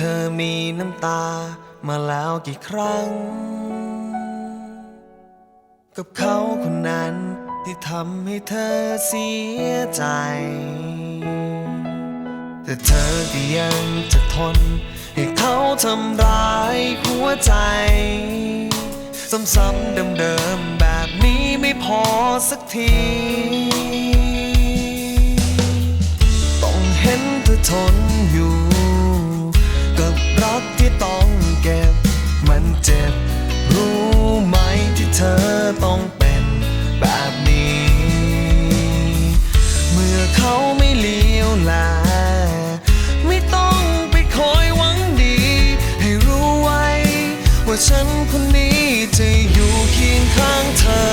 เธอมีน้ำตามาแล้วกี่ครั้ง กับเขาคนนั้นที่ทำให้เธอเสียใจ แต่เธอก็ยังจะทน ให้เขาทำร้ายหัวใจ ซ้ำๆเดิมๆแบบนี้ไม่พอสักทีต้องเห็นเธอทน เธอต้องเป็นแบบนี้ เมื่อเขาไม่เลี้ยวแลไม่ต้องไปคอยหวังดี ให้รู้ไว้ ว่าฉันคนนี้จะอยู่เคียงข้างเธอ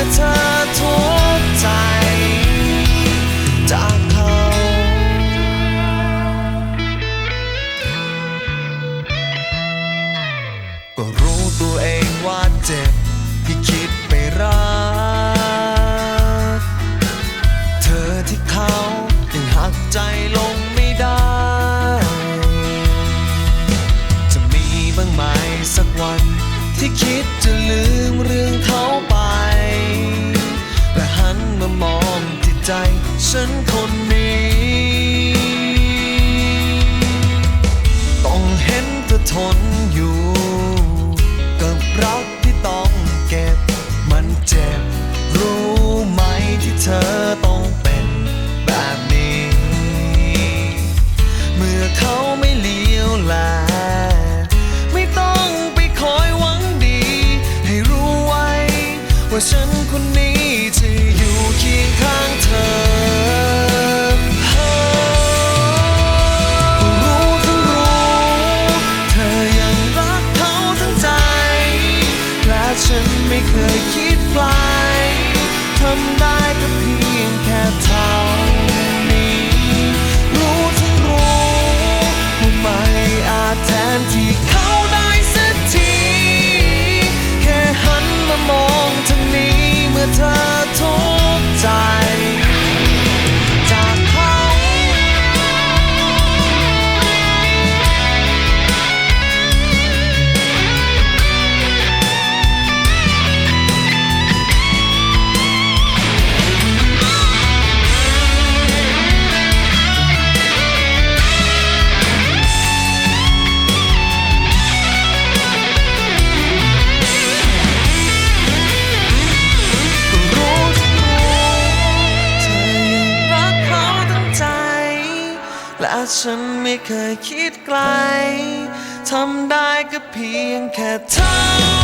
มื่อเธอทุกใจ จากเขาก็รู้ตัวเองว่าเจ็บที่คิดไปรัก เธอที่เขายังหักใจลงไม่ได้ จะมีบ้างไหมสักวันที่คิดจะลืมเรื่องเขา ใจฉันคนนี้ ต้องเห็นเธอทนอยู่กับรักที่ต้องเก็บ มันเจ็บรู้ไหมที่เธอ นี้เมื่ และฉันไม่เคยคิดไกล ทำได้ก็เพียงแค่เธอ